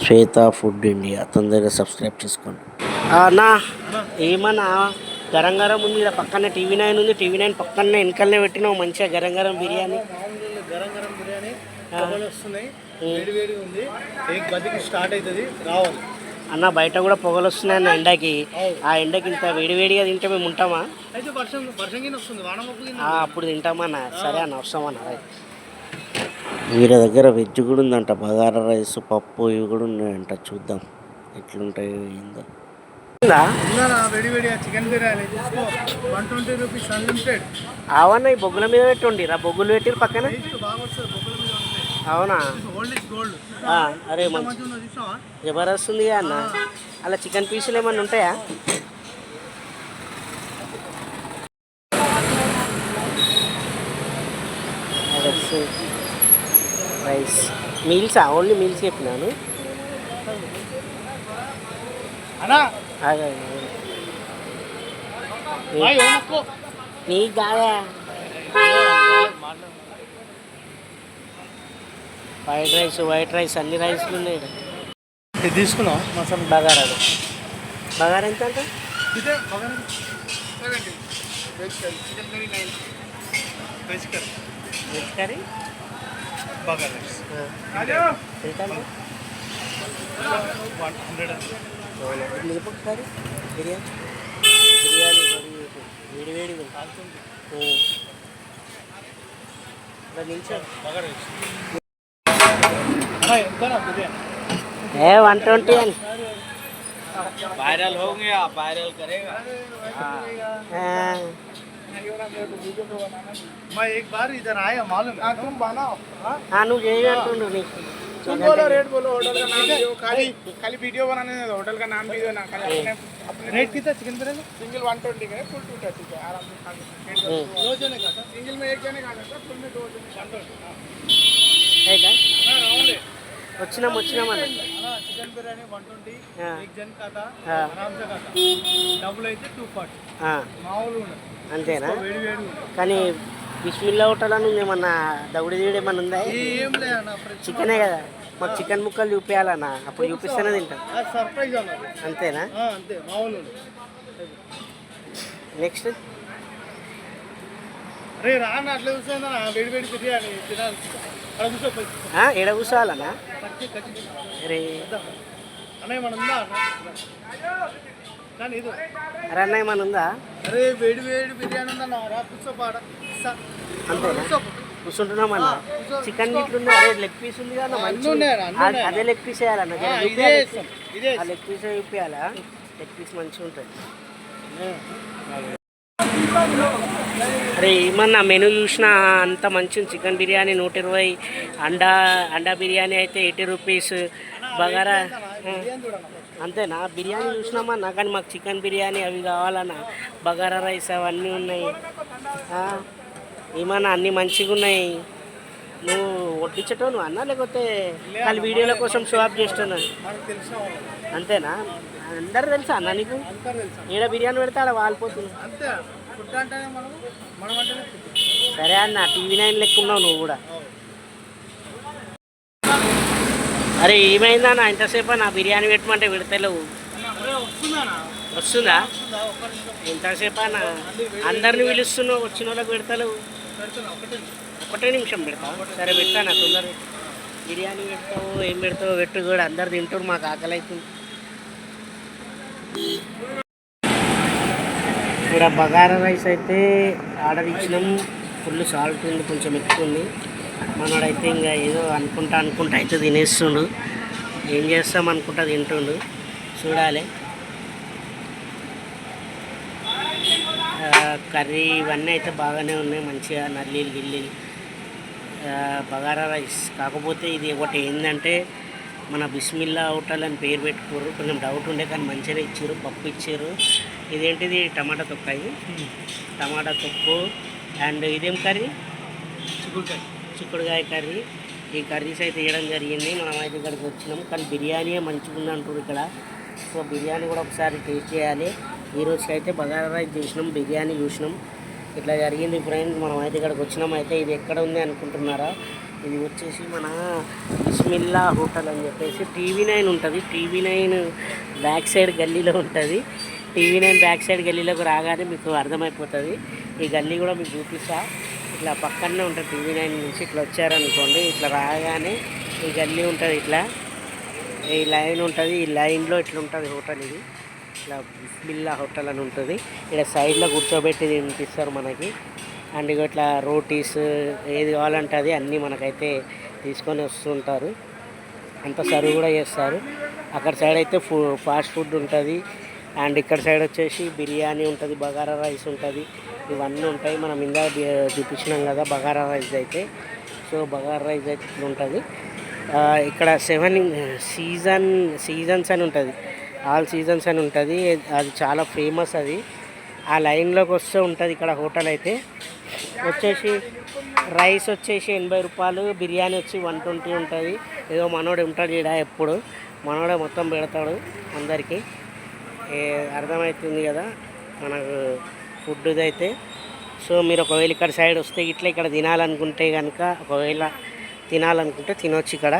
Shweta food India. తొందరగా subscribe చేసుకోండి. అన్నా ఏమన్నా గరం గరం ఉంది ఇక్కడ పక్కనే టీవీ నైన్ ఉంది టీవీ నైన్ పక్కనే వెనకలనే పెట్టినావు మంచిగా గరం గరం బిర్యానీ. గరం గరం బిర్యానీ డబ్బులు వస్తున్నాయి వేడి వేడి ఉంది. ఏక్ బతికి స్టార్ట్ అవుతుంది రావాలి. అన్న బయట కూడా పొగలు వస్తున్నాయి అన్న ఎండకి. ఆ ఎండకి ఇంత వేడి వేడిగా తింటే మేము ఉంటామా? అయితే వర్షం వర్షం కింద వస్తుంది వాన మొక్కు కింద ఆ, అప్పుడు తింటామన్నా సరే అన్న వస్తామన్న రైట్ వీళ్ళ దగ్గర వెజ్ కూడా ఉందంట. బగారా రైస్ పప్పు ఇవి కూడా ఉన్నాయంట. చూద్దాం ఎట్లుంటాయో ఏందో. ఉందా? ఉందా వేడి వేడి చికెన్ బిర్యానీ తీసుకో వన్ ట్వంటీ రూపీస్ అన్లిమిటెడ్. అవన్న ఈ బొగ్గుల మీద పెట్టుండి. రా బొగ్గులు పెట్టి పక్కన. వస్తుంది అవునా? అరే మంచి జబర్దస్త్ ఉంది అన్న. అలా చికెన్ పీసులు ఏమన్నా ఉంటాయా రైస్ మీల్సా ఓన్లీ మీల్స్ చెప్పినాను. నీకు కాదా ఫ్రైడ్ రైస్ వైట్ రైస్ అన్ని రైస్లు ఉన్నాయి. ఇది తీసుకున్నాం మసాలా బగారాలు. బగారా ఎంత అంట? Bagara. Veg curry veg curry veg curry bagara rice ఎంత అంట వన్ హండ్రెడ్ మిరపప్పు కర్రీ బిర్యానీ బిర్యానీ కర్రీ వేడి వేడి నిమిషం బగారా రైస్ అన్నా ఎంత బిర్యానీ ఏ వన్ ట్వంటీ అని वायरल हो गया वायरल करेगा मैं एक बार इधर आया मालूम है तुम बनाओ हाँ? నువ్వు చేయి అంటుండు నీకు तुम बोलो रेट बोलो होटल का नाम दियो खाली खाली वीडियो बनाने दो होटल का नाम भी दो ना खाली अपने अपने रेट कितना chicken biryani single one twenty का है फुल टू थर्टी का आराम से खा सकते हैं। दो जने का था सिंगल में एक जने खा सकता फुल में दो जने वन ट्वेंटी అయితే हाँ राउंड है వచ్చినాం వచ్చినాం అన్న हाँ चिकन बिरयानी वन ट्वेंटी हाँ। एक जन का था हाँ। आराम से खाता डबल అయితే టూ ఫార్టీ ఆ, మామూలు ఉండదు అంతేనా? కానీ బిస్మిల్లా హోటల్ అని ఏమన్నా దౌడి దీడి ఏమన్నా ఉందా చికెనే కదా. మాకు చికెన్ ముక్కలు చూపించాలన్నా అప్పుడు చూపిస్తేనే తింటాం. సర్ప్రైజ్ అంతేనా? నెక్స్ట్. రే. ఎడ కూర్చోవాలన్నా? అరే అన్నయ్య మన ఉందా అరే అన్న ఏమన్నా ఉందా? అరే వేడి వేడి బిర్యానీ ఉందన్న. రా కూర్చో. పాడ ఇస్తా. అంతేనా కూర్చో కూర్చుంటున్నాం అన్న చికెన్ ఇట్లుంది అదే లెగ్ పీస్ ఉంది కదా. అదే లెగ్ పీస్ వేయాలన్న ఆ, లెగ్ పీస్ చూపించాలా లెగ్ పీస్ మంచిగా ఉంటుంది. అరే ఏమన్నా మెనూ చూసినా అంత మంచి చికెన్ బిర్యానీ నూట ఇరవై అండా అండా బిర్యానీ అయితే ఎయిటీ రూపీస్. బగారా. అంతేనా? బిర్యానీ చూసినామన్నా కానీ మాకు చికెన్ బిర్యానీ అవి కావాలన్నా. బగారా రైస్ అవన్నీ ఉన్నాయి. ఏమన్నా అన్నీ మంచిగా ఉన్నాయి? నువ్వు వడ్డించటం నువ్వు అన్నా లేకపోతే వాళ్ళు వీడియోల కోసం చేస్తున్నా మనకు తెలిసిన వాళ్ళు అంతేనా? అందరు తెలుసా అన్న నీకు? ఈడ బిర్యానీ పెడితే ఆడ ఫుడ్. సరే అన్న టీవీ నైన్ లెక్క ఉన్నావు నువ్వు కూడా. అరే ఏమైందన్న ఇంతసేపు నా బిర్యానీ పెట్టమంటే పెడతలేవు వస్తుందా? ఇంతసేపు నా అందరిని పిలుస్తున్నావు వచ్చిన వాళ్ళకి పెడతలేవు. ఒకటే నిమిషం పెడతావు సరే పెడతాను తొందర. బిర్యానీ పెడతావు ఏం పెడతావు పెట్టు కూడా అందరు తింటారు మాకు ఆకలి అవుతుంది ఇక్కడ బగారా రైస్ అయితే ఆర్డర్ ఇచ్చినాం. ఫుల్ సాల్ట్ ఉంది కొంచెం ఎక్కువ ఉంది. మనోడైతే ఇంకా ఏదో అనుకుంటా అనుకుంటా అయితే తినేస్తుండు. ఏం చేస్తాం అనుకుంటా తింటుండు. చూడాలి. కర్రీ ఇవన్నీ అయితే బాగానే ఉన్నాయి మంచిగా నల్లీలు గిల్లీలు. బగారా రైస్. కాకపోతే ఇది ఒకటి ఏంటంటే మన బిస్మిల్లా హోటల్ అని పేరు పెట్టుకోరు కొంచెం డౌట్ ఉండే కానీ మంచిగా ఇచ్చారు పప్పు ఇచ్చారు. ఇదేంటిది? టమాటా తొక్క ఇది టమాటా తొక్కు. అండ్ ఇదేం కర్రీ? చిక్కుడుకాయ. చిక్కుడుగాయ కర్రీ. ఈ కర్రీస్ అయితే ఇవ్వడం జరిగింది. మనం అయితే ఇక్కడికి వచ్చినాం. కానీ బిర్యానీ మంచిగా ఉంది అంటారు ఇక్కడ. సో బిర్యానీ కూడా ఒకసారి టేస్ట్ చేయాలి. ఈ రోజుకి అయితే బగారా రైస్ చేసినాం బిర్యానీ చూసినాం. ఇట్లా జరిగింది ఫ్రెండ్స్. మనం అయితే ఇక్కడికి వచ్చినాం. అయితే ఇది ఎక్కడ ఉంది అనుకుంటున్నారా? ఇది వచ్చేసి మన బిస్మిల్లా హోటల్ అని చెప్పేసి టీవీ నైన్ ఉంటుంది. టీవీ నైన్ బ్యాక్ సైడ్ గల్లీలో ఉంటుంది. టీవీ నైన్ బ్యాక్ సైడ్ గల్లీలోకి రాగానే మీకు అర్థమైపోతుంది. ఈ గల్లీ కూడా మీకు చూపిస్తా. ఇట్లా పక్కనే ఉంటుంది టీవీ నైన్ నుంచి ఇట్లా వచ్చారనుకోండి ఇట్లా రాగానే ఈ గల్లీ ఉంటుంది ఇట్లా. ఈ లైన్ ఉంటుంది ఈ లైన్లో ఇట్లా ఉంటుంది హోటల్ ఇది. ఇట్లా బిస్మిల్లా హోటల్ అని ఉంటుంది. ఇక్కడ సైడ్లో కూర్చోబెట్టి తినిపిస్తారు మనకి. అండ్ ఇట్లా రోటీస్ ఏది కావాలంటే అది అన్నీ మనకైతే తీసుకొని వస్తుంటారు. అంత సర్వ్ కూడా చేస్తారు. అక్కడ సైడ్ అయితే ఫు ఫాస్ట్ ఫుడ్ ఉంటుంది. అండ్ ఇక్కడ సైడ్ వచ్చేసి బిర్యానీ ఉంటుంది బగారా రైస్ ఉంటుంది. ఇవన్నీ ఉంటాయి. మనం ఇందా చూపించినాం కదా బగారా రైస్ అయితే. సో బగారా రైస్ అయితే ఇట్లా ఉంటుంది. ఇక్కడ సెవెన్ సీజన్ సీజన్స్ అని ఉంటుంది. ఆల్ సీజన్స్ అని ఉంటుంది. అది చాలా ఫేమస్ అది. ఆ లైన్లోకి వస్తే ఉంటుంది ఇక్కడ హోటల్ అయితే. వచ్చేసి రైస్ వచ్చేసి ఎనభై రూపాయలు బిర్యానీ వచ్చి వన్ ట్వంటీ ఉంటుంది. ఏదో మనోడు ఉంటాడు ఈడ ఎప్పుడు. మనోడే మొత్తం పెడతాడు అందరికీ. అర్థమవుతుంది కదా? మనకు ఫుడ్ అయితే సో మీరు ఒకవేళ ఇక్కడ సైడ్ వస్తే ఇట్లా ఇక్కడ తినాలనుకుంటే కనుక ఒకవేళ తినాలనుకుంటే తినొచ్చు ఇక్కడ.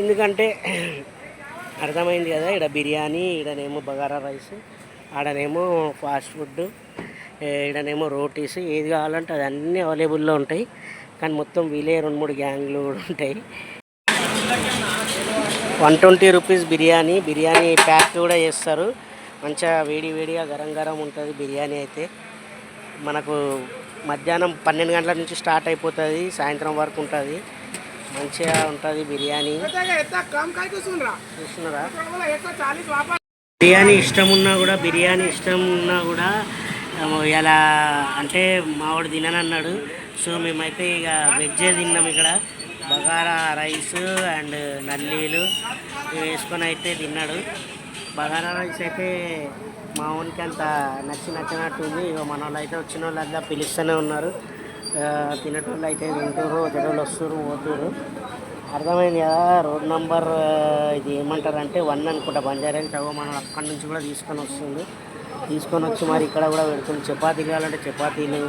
ఎందుకంటే అర్థమైంది కదా ఇక్కడ బిర్యానీ ఈడనేమో బగారా రైస్ ఆడనేమో ఫాస్ట్ ఫుడ్ ఈడనేమో రోటీస్ ఏది కావాలంటే అది అన్నీ అవైలబుల్లో ఉంటాయి. కానీ మొత్తం వీలే రెండు మూడు గ్యాంగ్లు కూడా ఉంటాయి. One twenty rupees biryani biryani pack కూడా చేస్తారు. మంచిగా వేడి వేడిగా గరం గరం ఉంటుంది బిర్యానీ అయితే. మనకు మధ్యాహ్నం పన్నెండు గంటల నుంచి స్టార్ట్ అయిపోతుంది సాయంత్రం వరకు ఉంటుంది. మంచిగా ఉంటుంది బిర్యానీ. చూస్తున్నారా? బిర్యానీ ఇష్టం ఉన్నా కూడా బిర్యానీ ఇష్టం ఉన్నా కూడా ఇలా అంటే మావాడు తిననన్నాడు సో మేమైతే ఇక వెజ్జే తిన్నాం ఇక్కడ. బగారా రైస్ అండ్ నల్లీలు వేసుకొని అయితే తిన్నాడు. బగారా రైస్ అయితే మా ఊరికి అంత నచ్చి నచ్చినట్టు ఉంది. ఇక మన వాళ్ళు అయితే వచ్చిన వాళ్ళు అంతా పిలుస్తూనే ఉన్నారు. తినేటోళ్ళు అయితే తింటారు వచ్చేటోళ్ళు వస్తారు పోతున్నారు అర్థమైంది కదా రోడ్ నెంబర్ ఇది ఏమంటారు అంటే వన్ అనుకుంటా. బంజారాని చదువు మనం అక్కడి నుంచి కూడా తీసుకొని వస్తుంది. తీసుకొని వచ్చి మరి ఇక్కడ కూడా పెడుతుంది. చపాతీ కావాలంటే చపాతీలు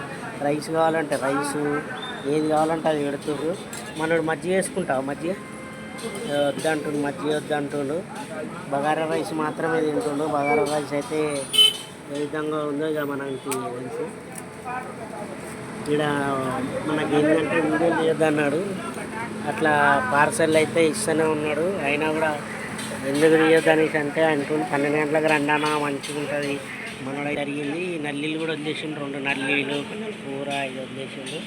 రైస్ కావాలంటే రైసు ఏది కావాలంటే అది పెడుతుర్రు. మనోడు మజ్జిగ వేసుకుంటావు మజ్జిగ? వద్దంటుండు మజ్జిగ వద్దంటుండు. బగారా రైస్ మాత్రమే తింటుండు. బగారా రైస్ అయితే ఏ విధంగా ఉందో ఇక మనకి తెలుసు. ఇక్కడ మనకి ఏంటంటే వీడియో తీయొద్దన్నాడు. అట్లా పార్సల్ అయితే ఇస్తూనే ఉన్నాడు. అయినా కూడా ఎందుకు తీయొద్దు అనేసి అంటే అంటుండు పన్నెండు గంటలకు రండానా మంచిగా ఉంటుంది. మనడ జరిగింది నల్లీలు కూడా వదిలేసిండు రెండు నల్లీలు కూర ఇది వదిలేసిండు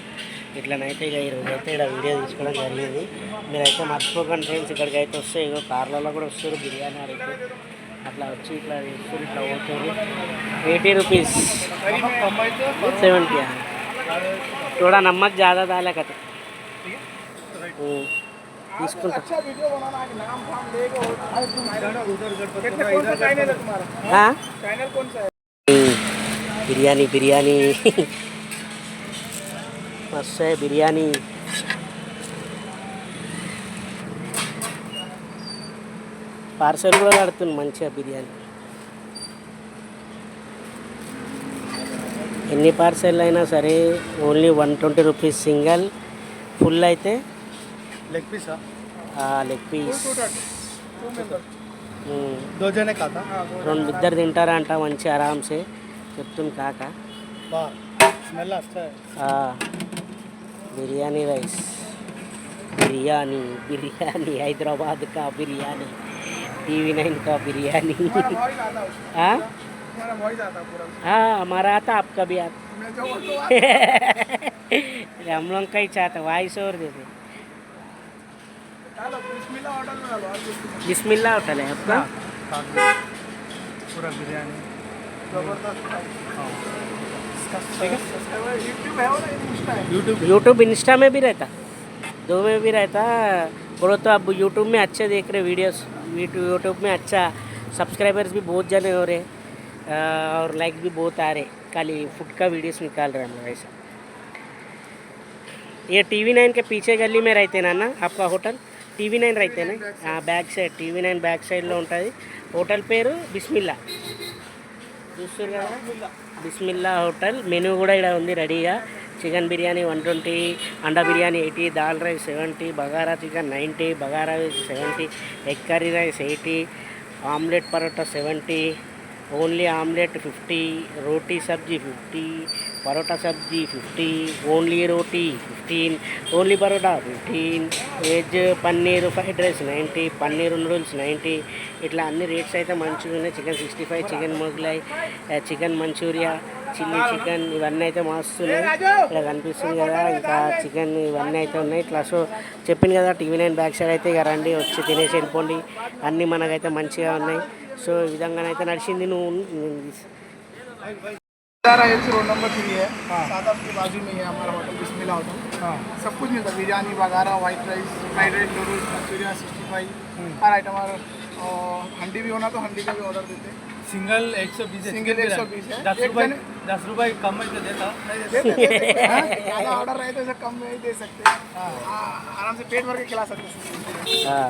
ఇట్లనైతే ఇక ఈరోజు అయితే ఇక్కడ వీడియో తీసుకోవడం జరిగింది. మీరైతే మర్చిపోకండి ఫ్రెండ్స్ ఇక్కడికి అయితే వస్తే ఇక కార్లలో కూడా వస్తారు బిర్యానీ అడిగి అట్లా వచ్చి ఇట్లా తీసుకుని ఇట్లా పోతుంది ఎయిటీ రూపీస్. సెవెంటీ చూడా నమ్మక జాదా దాలే కథ తీసుకుంటా. బిర్యానీ బిర్యానీ. మస్తు బిర్యానీ పార్సల్ కూడా కడుతుంది మంచిగా బిర్యానీ. ఎన్ని పార్సల్ అయినా సరే only one twenty rupees single full అయితే లెగ్ పీసా లెగ్ పీస్ రెండు ఇద్దరు తింటారా అంట మంచి ఆరామ్సే చెప్తుంది కాక. స్మెల్ बिरयानी राइस बिरयानी बिरयानी हैदराबाद का बिरयानी टीवी नाइन का बिरयानी हाँ हाँ हमारा आता आपका भी आता हम लोग का ही चाहता वाइस और देते बिस्मिल्ला होटल है आपका पूरा बिरयानी जबरदस्त ठीक है यूट्यूब है और इंस्टा है यूट्यूब यूट्यूब इंस्टा में भी रहता दो में भी रहता बोलो तो अब यूट्यूब में अच्छे देख रहे वीडियोस यूट्यूब में अच्छा सब्सक्राइबर्स भी बहुत जने हो रहे अ, और लाइक भी बहुत आ रहे खाली फुड का वीडियोस निकाल रहे हैं हम लोग ऐसा ये टीवी नाइन के पीछे गली में रहते ना ना आपका होटल టీవీ నైన్ రైతే back side TV nine back సైడ్లో ఉంటుంది హోటల్ పేరు బిస్మిల్లా చూస్తారు బిస్మిల్లా హోటల్. మెనూ కూడా ఇక్కడ ఉంది రెడీగా. చికెన్ బిర్యానీ వన్ ట్వంటీ అండా biryani eighty dal rice seventy bagara chicken ninety bagara rice seventy egg curry rice eighty omelette parotta seventy only omelette fifty రోటీ సబ్జీ ఫిఫ్టీ పరోటా సబ్జీ ఫిఫ్టీ ఓన్లీ రోటీ fifteen only parotta fifteen veg paneer fried rice ninety paneer noodles ninety. ఇట్లా అన్ని rates అయితే మంచిగా ఉన్నాయి. Chicken sixty five chicken Mughlai chicken Manchuria chilli chicken ఇవన్నీ అయితే మస్తున్నాయి ఇలా కనిపిస్తుంది కదా ఇంకా చికెన్ ఇవన్నీ అయితే ఉన్నాయి. ఇట్లా సో చెప్పింది కదా టీవీ నైన్ బ్యాక్ సైడ్ అయితే ఇక రండి వచ్చి తినేసి వెళ్ళిపోండి. అన్నీ మనకైతే మంచిగా ఉన్నాయి. సో ఈ విధంగానైతే నడిచింది నువ్వు. दारा से रोड नंबर थ्री है। हाँ। सादाब के बाजू में है हमारा होटल बिस्मिला होटल सब कुछ मिलता। है biryani bagara white rice fried rice noodles Manchuria sixty five हर आइटम और हंडी भी होना तो हंडी का भी ऑर्डर देते। हैं सिंगल एक सौ बीस सिंगल एक सौ बीस है। दस रुपये कम में तो देता। हाँ, ज़्यादा ऑर्डर रहे तो कम में ही दे सकते। हाँ। आराम से पेट भर के खिला सकते हैं।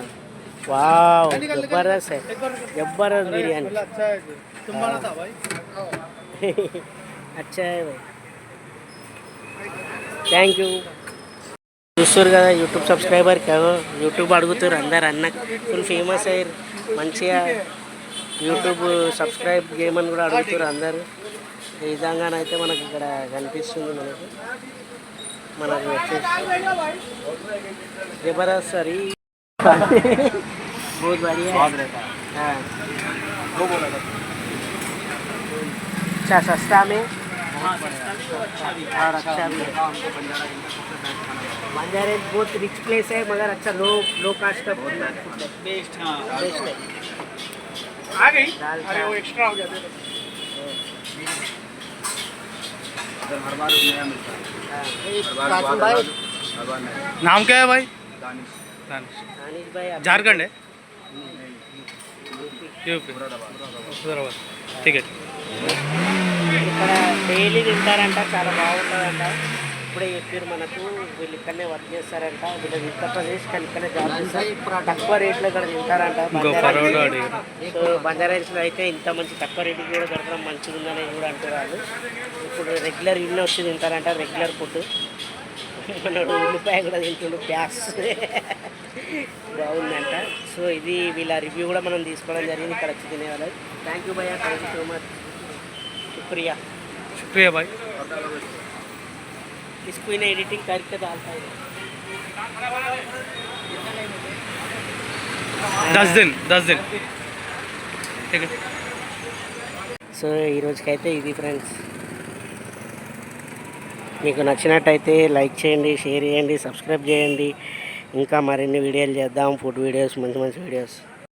वाह ज़बरदस्त है। ज़बरदस्त बिरयानी। अच्छा है तुम्हारा था भाई। तुम बनाता भाई అచ్చా థ్యాంక్ యూ చూస్తారు కదా యూట్యూబ్ సబ్స్క్రైబర్ కదా యూట్యూబ్ అడుగుతారు అందరు అన్న ఫుల్ ఫేమస్ అయ్యారు మంచిగా యూట్యూబ్ సబ్స్క్రైబ్ చేయమని కూడా అడుగుతారు అందరు ఈ విధంగానైతే మనకి ఇక్కడ కనిపిస్తుంది మనకు మనకు వచ్చేసి జబర్దస్త్ సరి बहुत बढ़िया हाँ अच्छा सस्ता में और अच्छा भी है। बंजारे बहुत रिच प्लेस है मगर अच्छा लो लो कास्ट का बेस्ट हाँ। बेस्ट है। आ गई? अरे वो एक्स्ट्रा हो गया हर बार नया मिलता है। हाँ, हर बार नाम क्या है भाई? दानिश। अनिश भाई झारखंड है। यूपी। ठीक है। ఇక్కడ డైలీ తింటారంట చాలా బాగుంటుందంట. ఇప్పుడే చెప్పారు మనకు వీళ్ళు ఇక్కడనే వర్క్ చేస్తారంట. వీళ్ళు ఉత్తరప్రదేశ్ కానీ ఇక్కడనే జాబ్ చేస్తారు. తక్కువ రేట్లో ఇక్కడ తింటారంట. సో బంజారాస్లో అయితే ఇంత మంచి తక్కువ రేటుకి కూడా దొరకడం మంచిగా ఉందని కూడా అంటున్నారు. ఇప్పుడు రెగ్యులర్ ఇన్ని వచ్చి తింటారంట రెగ్యులర్ ఫుడ్ మనోడు ఉల్లిపాయ కూడా తింటుండు ప్యాస్ బాగుందంట. సో ఇది వీళ్ళ రివ్యూ కూడా మనం తీసుకోవడం జరిగింది. ఇక్కడ వచ్చి తినేవాళ్ళు. థ్యాంక్ యూ భయ్యా. థ్యాంక్ యూ సో మచ్ शुक्रिया शुक्रिया भाई इसको इन्हें एडिटिंग करके डालता है दस दिन दस दिन ठीक है సో ఈ రోజుకైతే ఇది ఫ్రెండ్స్ మీకు నచ్చినట్టయితే లైక్ చేయండి షేర్ చేయండి సబ్స్క్రైబ్ చేయండి ఇంకా మరిన్ని వీడియోలు చేద్దాం ఫుడ్ వీడియోస్ మంచి మంచి వీడియోస్